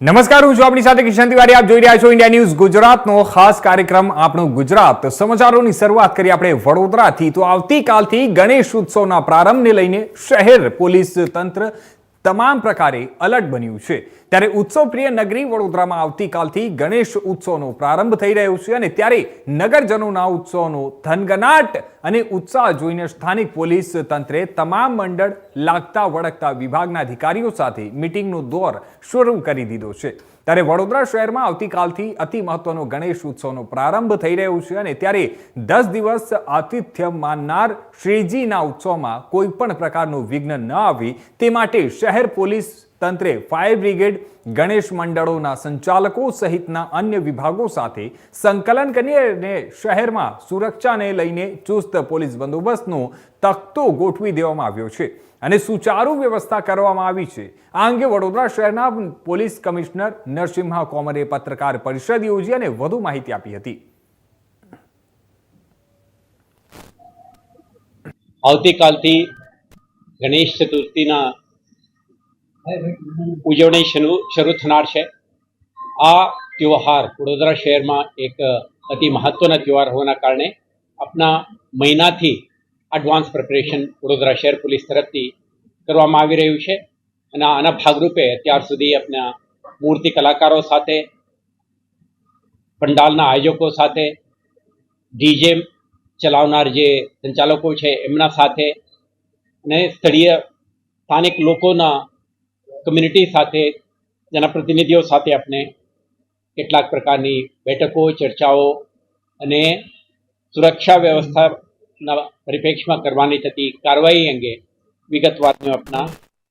નમસ્કાર, હું છું આપણી સાથે કિશન તિવારી. આપ જોઈ રહ્યા છો ઇન્ડિયા ન્યૂઝ ગુજરાતનો ખાસ કાર્યક્રમ, આપણું ગુજરાત. સમાચારોની શરૂઆત કરી આપણે વડોદરાથી. તો આવતીકાલથી ગણેશ ઉત્સવના પ્રારંભને લઈને શહેર પોલીસ તંત્ર તમામ પ્રકારે અલર્ટ બન્યું છે. ત્યારે ઉત્સવ પ્રિય નગરી વડોદરામાં આવતીકાલથી ગણેશ ઉત્સવનો પ્રારંભ થઈ રહ્યો છે અને ત્યારે નગરજનોના ઉત્સવનો ધનગનાટ અને ઉત્સાહ જોઈને સ્થાનિક પોલીસ તંત્રે તમામ મંડળ લાગતા વળગતા વિભાગના અધિકારીઓ સાથે મિટિંગનો દોર શરૂ કરી દીધો છે. ત્યારે વડોદરા શહેરમાં આવતીકાલથી અતિ મહત્વનો ગણેશ ઉત્સવનો પ્રારંભ થઈ રહ્યો છે અને ત્યારે દસ દિવસ આતિથ્ય માનનાર શ્રીજીના ઉત્સવમાં કોઈ પણ પ્રકારનું વિઘ્ન ન આવે તે માટે શહેર પોલીસ તંત્રે ફાયર બ્રિગેડ ગણેશ મંડળોના સંચાલકો સહિતના અન્ય વિભાગો સાથે સંકલન કરી અને શહેરમાં સુરક્ષાને લઈને ચુસ્ત પોલીસ બંદોબસ્તનો તખતો ગોઠવી દેવામાં આવ્યો છે અને સુચારુ વ્યવસ્થા કરવામાં આવી છે. આ અંગે વડોદરા શહેરના પોલીસ કમિશનર નરસિંહા કોમરે પત્રકાર પરિષદ યોજી અને વધુ માહિતી આપી હતી. આવતીકાલથી ગણેશ ચતુર્થીના ઉજવણી શરૂ થનાર છે. આ ત્યોહાર વડોદરા શહેરમાં એક, અતિ મહત્વના ત્યોહાર હોવાના કારણે આપના મહિનાથી એડવાન્સ પ્રિપરેશન વડોદરા શહેર પોલીસ તરફથી કરવામાં આવી રહ્યું છે અને આના ભાગરૂપે અત્યાર સુધી આપના મૂર્તિ કલાકારો સાથે, પંડાલના આયોજકો સાથે, ડીજે ચલાવનાર જે સંચાલકો છે એમના સાથે અને સ્થળીય સ્થાનિક લોકોના કમ્યુનિટી સાથે જનપ્રતિનિધિઓ સાથે આપણે કેટલાક પ્રકારની બેઠકો, ચર્ચાઓ અને સુરક્ષા વ્યવસ્થાના પરિપ્રેક્ષમાં કરવાની થતી કાર્યવાહી અંગે વિગતવાર આપણા